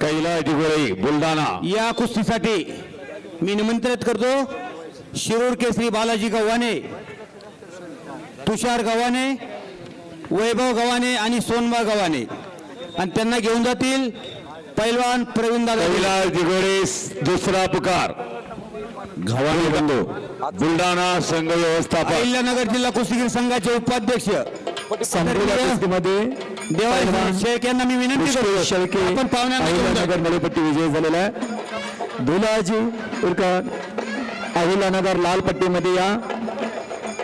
कैलास डिगोळे बुलढाणा. या कुस्तीसाठी मी निमंत्रित करतो शिरूर केसरी बालाजी गव्हाणे तुषार गव्हाणे वैभव गव्हाणे आणि सोनबा गव्हाणे. आणि त्यांना घेऊन जातील पैलवान प्रवीण दादा. कैलास डिगोळे दुसरा पुकार घवाने बंधू बुलढाणा संघ व्यवस्थापक. अहिल्यानगर जिल्हा कुस्तीगीर संघाचे उपाध्यक्ष. कुस्तीमध्ये शेख यांना मी विनंती करतो शेळके आपण. अहिल्यानगर मलेपट्टी विजय झालेला आहे धुलाजी उरकर अहिल्यानगर लाल पट्टीमध्ये या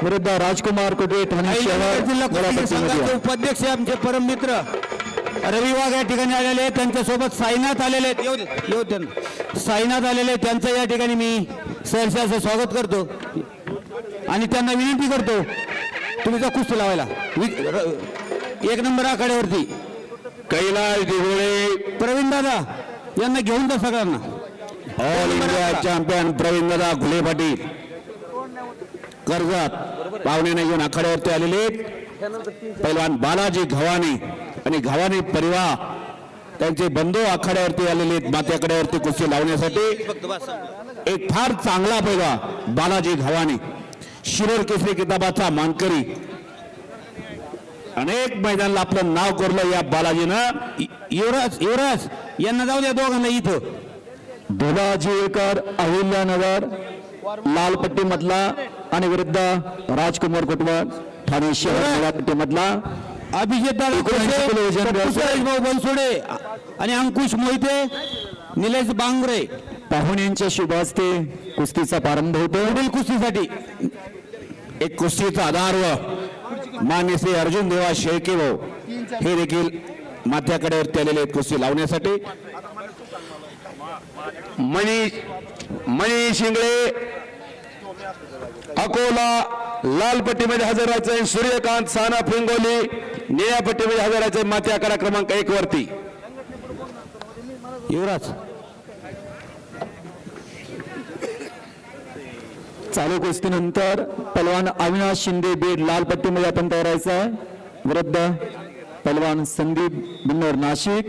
विरुद्ध राजकुमार कुटे ठाणे शहर जिल्हा. उपाध्यक्ष आमचे परम मित्र रवी वाघ या ठिकाणी आलेले आहेत त्यांच्यासोबत साईनाथ आलेले आहेत येऊ. साईनाथ आलेले आहेत त्यांचं या ठिकाणी मी सहर्ष असं स्वागत करतो आणि त्यांना विनंती करतो तुम्ही जा कुस्ती लावायला एक नंबर आखाड्यावरती. कैलास डिगोळे प्रवीण दादा यांना घेऊन जा सगळ्यांना. All India champion Pravindada Ghule Patil. Karjat पाहुण्याने घेऊन आखाड्यावरती आलेले. पैलवान बालाजी घवाने आणि घवाने परिवार त्यांचे बंधू आखाड्यावरती आलेले आहेत मात्याकड्यावरती कुस्ती लावण्यासाठी. एक फार चांगला पैलवा बालाजी घवाने. शिरोर केसरी किताबाचा मानकरी अनेक मैदानाला आपलं नाव कोरलं या बालाजीनं. युवराज युवराज यांना जाऊ द्या दोघांना इथं. धुलाजी उरकर अहिल्यानगर लाल पट्टीमधला आणि विरुद्ध राजकुमार कुटवर ठाणे शहर पट्टीमधला अभिजित भाऊ बनसोडे आणि अंकुश मोहिते निलेश बांगरे. पाहुण्यांच्या शुभ हस्ते कुस्तीचा प्रारंभ होतो पुढील कुस्तीसाठी. एक कुस्तीचा आधार व मान्य श्री अर्जुन देवा शेळके भाऊ हे देखील माथ्याकड्यावरती आलेले आहेत कुस्ती लावण्यासाठी. मणी मणी शिंगळे अकोला लाल पट्टीमध्ये हजर राहायचंय सूर्यकांत साना फिंगोली निळ्या पट्टीमध्ये हजर राहायचंय माथी क्रमांक एक वरती. युवराज चालू कुस्तीनंतर पलवान अविनाश शिंदे बीड लाल पट्टीमध्ये आपण तयारायचं आहे. विरुद्ध पलवान संदीप बिन्नर नाशिक.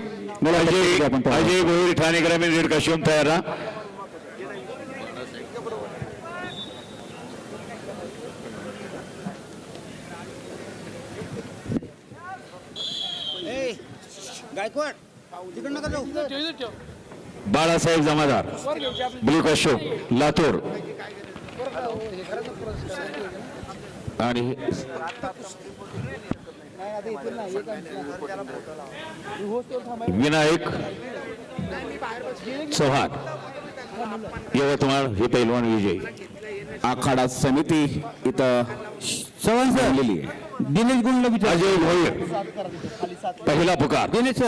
अजय तयार. भोईर ठाणे ग्रामीण रेड कशियम तयार बाळासाहेब जमादार ब्ल्यू कशोप लातूर. आणि विनायक चव्हाण. यवतमाळ हे पैलवान विजय. आखाडा समिती इथं चव्हाण सर आहे. दिनेश विचार. अजय भोईर. पहिला पुकार. दिनेश सर